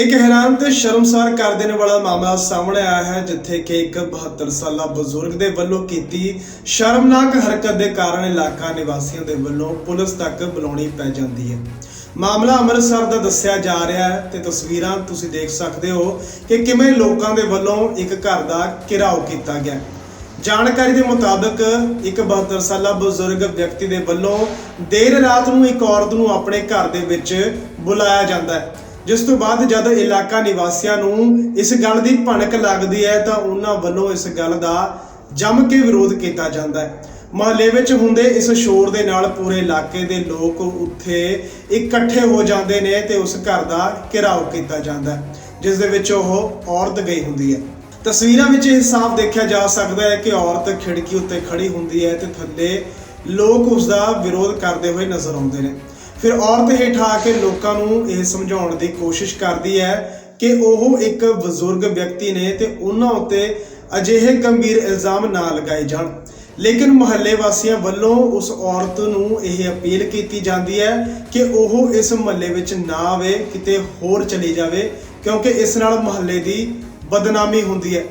ਇੱਕ ਹੈਰਾਨ ਤੇ ਸ਼ਰਮਸਾਰ ਕਰ ਦੇਣ ਵਾਲਾ ਮਾਮਲਾ ਸਾਹਮਣੇ ਆਇਆ ਹੈ, ਜਿੱਥੇ ਕਿ ਇੱਕ 72 ਸਾਲਾ ਬਜ਼ੁਰਗ ਦੇ ਵੱਲੋਂ ਕੀਤੀ ਸ਼ਰਮਨਾਕ ਹਰਕਤ ਦੇ ਕਾਰਨ ਇਲਾਕਾ ਨਿਵਾਸੀਆਂ ਦੇ ਵੱਲੋਂ ਪੁਲਿਸ ਤੱਕ ਬੁਲਾਉਣੀ ਪੈ ਜਾਂਦੀ ਹੈ। ਮਾਮਲਾ ਅੰਮ੍ਰਿਤਸਰ ਦਾ ਦੱਸਿਆ ਜਾ ਰਿਹਾ ਹੈ ਤੇ ਤਸਵੀਰਾਂ ਤੁਸੀਂ ਦੇਖ ਸਕਦੇ ਹੋ ਕਿ ਕਿਵੇਂ ਲੋਕਾਂ ਦੇ ਵੱਲੋਂ ਇੱਕ ਘਰ ਦਾ ਘਿਰਾਓ ਕੀਤਾ ਗਿਆ ਜਾਣਕਾਰੀ ਦੇ ਮੁਤਾਬਕ ਇੱਕ 72 ਸਾਲਾ ਬਜ਼ੁਰਗ ਵਿਅਕਤੀ ਦੇ ਵੱਲੋਂ ਦੇਰ ਰਾਤ ਨੂੰ ਇੱਕ ਔਰਤ ਨੂੰ ਆਪਣੇ ਘਰ ਦੇ ਵਿੱਚ ਬੁਲਾਇਆ ਜਾਂਦਾ ਹੈ। ਜਿਸ ਤੋਂ ਬਾਅਦ ਜਦ ਇਲਾਕਾ ਨਿਵਾਸੀਆਂ ਨੂੰ ਇਸ ਗੱਲ ਦੀ ਭਣਕ ਲੱਗਦੀ ਹੈ ਤਾਂ ਉਹਨਾਂ ਵੱਲੋਂ ਇਸ ਗੱਲ ਦਾ ਜੰਮ ਕੇ ਵਿਰੋਧ ਕੀਤਾ ਜਾਂਦਾ ਹੈ। ਮਹੱਲੇ ਵਿੱਚ ਹੁੰਦੇ ਇਸ ਸ਼ੋਰ ਦੇ ਨਾਲ ਪੂਰੇ ਇਲਾਕੇ ਦੇ ਲੋਕ ਉੱਥੇ ਇਕੱਠੇ ਹੋ ਜਾਂਦੇ ਨੇ ਤੇ ਉਸ ਘਰ ਦਾ ਘਿਰਾਓ ਕੀਤਾ ਜਾਂਦਾ ਹੈ, ਜਿਸ ਦੇ ਵਿੱਚ ਉਹ ਔਰਤ ਗਈ ਹੁੰਦੀ ਹੈ। ਤਸਵੀਰਾਂ ਵਿੱਚ ਇਹ ਸਾਫ਼ ਦੇਖਿਆ ਜਾ ਸਕਦਾ ਹੈ ਕਿ ਔਰਤ ਖਿੜਕੀ ਉੱਤੇ ਖੜੀ ਹੁੰਦੀ ਹੈ ਤੇ ਥੱਲੇ ਲੋਕ ਉਸ ਦਾ ਵਿਰੋਧ ਕਰਦੇ ਹੋਏ ਨਜ਼ਰ ਆਉਂਦੇ ਨੇ। ਫਿਰ ਔਰਤ ਹੇਠ ਆ ਕੇ ਲੋਕਾਂ ਨੂੰ ਇਹ ਸਮਝਾਉਣ ਦੀ ਕੋਸ਼ਿਸ਼ ਕਰਦੀ ਹੈ ਕਿ ਉਹ ਇੱਕ ਬਜ਼ੁਰਗ ਵਿਅਕਤੀ ਨੇ ਤੇ ਉਹਨਾਂ ਉੱਤੇ ਅਜਿਹੇ ਗੰਭੀਰ ਇਲਜ਼ਾਮ ਨਾ ਲਗਾਏ ਜਾਣ। ਲੇਕਿਨ ਮੁਹੱਲੇ ਵਾਸੀਆਂ ਵੱਲੋਂ ਉਸ ਔਰਤ ਨੂੰ ਇਹ ਅਪੀਲ ਕੀਤੀ ਜਾਂਦੀ ਹੈ ਕਿ ਉਹ ਇਸ ਮੁਹੱਲੇ ਵਿੱਚ ਨਾ ਆਵੇ, ਕਿਤੇ ਹੋਰ ਚਲੀ ਜਾਵੇ, ਕਿਉਂਕਿ ਇਸ ਨਾਲ ਮੁਹੱਲੇ ਦੀ ਬਦਨਾਮੀ ਹੁੰਦੀ ਹੈ।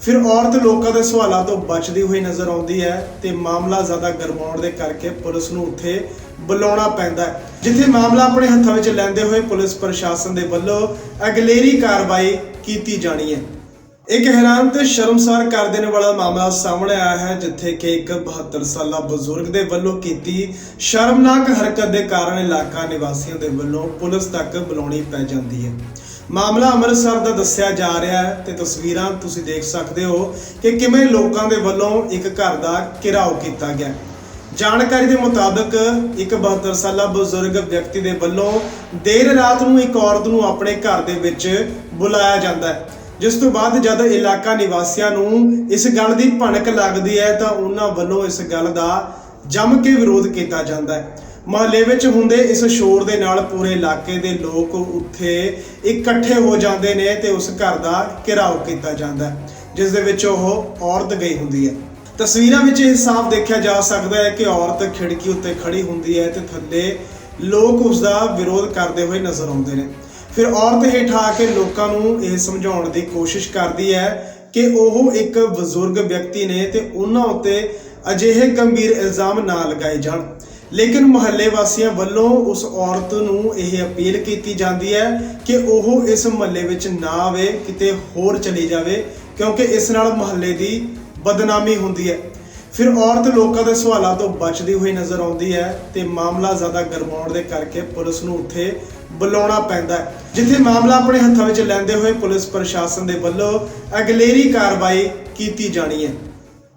ਫਿਰ ਔਰਤ ਲੋਕਾਂ ਦੇ ਸਵਾਲਾਂ ਤੋਂ ਬਚਦੀ ਹੋਈ ਨਜ਼ਰ ਆਉਂਦੀ ਹੈ ਤੇ ਮਾਮਲਾ ਜ਼ਿਆਦਾ ਗਰਮਾਉਣ ਦੇ ਕਰਕੇ ਪੁਲਿਸ ਨੂੰ ਉੱਥੇ ਬੁਲਾਉਣਾ ਪੈਂਦਾ ਹੈ। ਜਿੱਥੇ ਮਾਮਲਾ ਆਪਣੇ ਹੱਥਾਂ ਵਿੱਚ ਲੈਂਦੇ ਹੋਏ ਪੁਲਿਸ ਪ੍ਰਸ਼ਾਸਨ ਦੇ ਵੱਲੋਂ ਅਗਲੇਰੀ ਕਾਰਵਾਈ ਕੀਤੀ ਜਾਣੀ ਹੈ। ਇੱਕ ਹੈਰਾਨ ਤੇ ਸ਼ਰਮਸਾਰ ਕਰ ਦੇਣ ਵਾਲਾ ਮਾਮਲਾ ਸਾਹਮਣੇ ਆਇਆ ਹੈ, ਜਿੱਥੇ ਕਿ ਇੱਕ 72 ਸਾਲਾ ਬਜ਼ੁਰਗ ਦੇ ਵੱਲੋਂ ਕੀਤੀ ਸ਼ਰਮਨਾਕ ਹਰਕਤ ਦੇ ਕਾਰਨ ਇਲਾਕਾ ਨਿਵਾਸੀਆਂ ਦੇ ਵੱਲੋਂ ਪੁਲਿਸ ਤੱਕ ਬੁਲਾਉਣੀ ਪੈ ਜਾਂਦੀ ਹੈ। ਮਾਮਲਾ ਅੰਮ੍ਰਿਤਸਰ ਦਾ ਦੱਸਿਆ ਜਾ ਰਿਹਾ ਹੈ ਤੇ ਤਸਵੀਰਾਂ ਤੁਸੀਂ ਦੇਖ ਸਕਦੇ ਹੋ ਕਿ ਕਿਵੇਂ ਲੋਕਾਂ ਦੇ ਵੱਲੋਂ ਇੱਕ ਘਰ ਦਾ ਘਿਰਾਓ ਕੀਤਾ ਗਿਆ। ਜਾਣਕਾਰੀ ਦੇ ਮੁਤਾਬਕ ਇੱਕ 72 ਸਾਲਾ ਬਜ਼ੁਰਗ ਵਿਅਕਤੀ ਦੇ ਵੱਲੋਂ ਦੇਰ ਰਾਤ ਨੂੰ ਇੱਕ ਔਰਤ ਨੂੰ ਆਪਣੇ ਘਰ ਦੇ ਵਿੱਚ ਬੁਲਾਇਆ ਜਾਂਦਾ ਹੈ। ਜਿਸ ਤੋਂ ਬਾਅਦ ਜਦ ਇਲਾਕਾ ਨਿਵਾਸੀਆਂ ਨੂੰ ਇਸ ਗੱਲ ਦੀ ਭਣਕ ਲੱਗਦੀ ਹੈ ਤਾਂ ਉਹਨਾਂ ਵੱਲੋਂ ਇਸ ਗੱਲ ਦਾ ਜੰਮ ਕੇ ਵਿਰੋਧ ਕੀਤਾ ਜਾਂਦਾ ਹੈ। ਮਹੱਲੇ ਵਿੱਚ ਹੁੰਦੇ ਇਸ ਸ਼ੋਰ ਦੇ ਨਾਲ ਪੂਰੇ ਇਲਾਕੇ ਦੇ ਲੋਕ ਉੱਥੇ ਇਕੱਠੇ ਹੋ ਜਾਂਦੇ ਨੇ ਤੇ ਉਸ ਘਰ ਦਾ ਘਿਰਾਓ ਕੀਤਾ ਜਾਂਦਾ ਹੈ, ਜਿਸ ਦੇ ਵਿੱਚ ਉਹ ਔਰਤ ਗਈ ਹੁੰਦੀ ਹੈ। ਤਸਵੀਰਾਂ ਵਿੱਚ ਇਹ ਸਾਫ਼ ਦੇਖਿਆ ਜਾ ਸਕਦਾ ਹੈ ਕਿ ਔਰਤ ਖਿੜਕੀ ਉੱਤੇ ਖੜੀ ਹੁੰਦੀ ਹੈ ਤੇ ਥੱਲੇ ਲੋਕ ਉਸ ਦਾ ਵਿਰੋਧ ਕਰਦੇ ਹੋਏ ਨਜ਼ਰ ਆਉਂਦੇ ਨੇ। ਫਿਰ ਔਰਤ ਹੇਠ ਆ ਕੇ ਲੋਕਾਂ ਨੂੰ ਇਹ ਸਮਝਾਉਣ ਦੀ ਕੋਸ਼ਿਸ਼ ਕਰਦੀ ਹੈ ਕਿ ਉਹ ਇੱਕ ਬਜ਼ੁਰਗ ਵਿਅਕਤੀ ਨੇ ਤੇ ਉਹਨਾਂ ਉੱਤੇ ਅਜਿਹੇ ਗੰਭੀਰ ਇਲਜ਼ਾਮ ਨਾ ਲਗਾਏ ਜਾਣ। ਲੇਕਿਨ ਮੁਹੱਲੇ ਵਾਸੀਆਂ ਵੱਲੋਂ ਉਸ ਔਰਤ ਨੂੰ ਇਹ ਅਪੀਲ ਕੀਤੀ ਜਾਂਦੀ ਹੈ ਕਿ ਉਹ ਇਸ ਮੁਹੱਲੇ ਵਿੱਚ ਨਾ ਆਵੇ, ਕਿਤੇ ਹੋਰ ਚਲੀ ਜਾਵੇ, ਕਿਉਂਕਿ ਇਸ ਨਾਲ ਮੁਹੱਲੇ ਦੀ ਬਦਨਾਮੀ ਹੁੰਦੀ ਹੈ। ਫਿਰ ਔਰਤ ਲੋਕਾਂ ਦੇ ਸਵਾਲਾਂ ਤੋਂ ਬਚਦੀ ਹੋਈ ਨਜ਼ਰ ਆਉਂਦੀ ਹੈ ਤੇ ਮਾਮਲਾ ਜ਼ਿਆਦਾ ਗਰਮਾਉਣ ਦੇ ਕਰਕੇ ਪੁਲਿਸ ਨੂੰ ਉੱਥੇ ਬੁਲਾਉਣਾ ਪੈਂਦਾ ਹੈ। ਜਿੱਥੇ ਮਾਮਲਾ ਆਪਣੇ ਹੱਥਾਂ ਵਿੱਚ ਲੈਂਦੇ ਹੋਏ ਪੁਲਿਸ ਪ੍ਰਸ਼ਾਸਨ ਦੇ ਵੱਲੋਂ ਅਗਲੇਰੀ ਕਾਰਵਾਈ ਕੀਤੀ ਜਾਣੀ ਹੈ।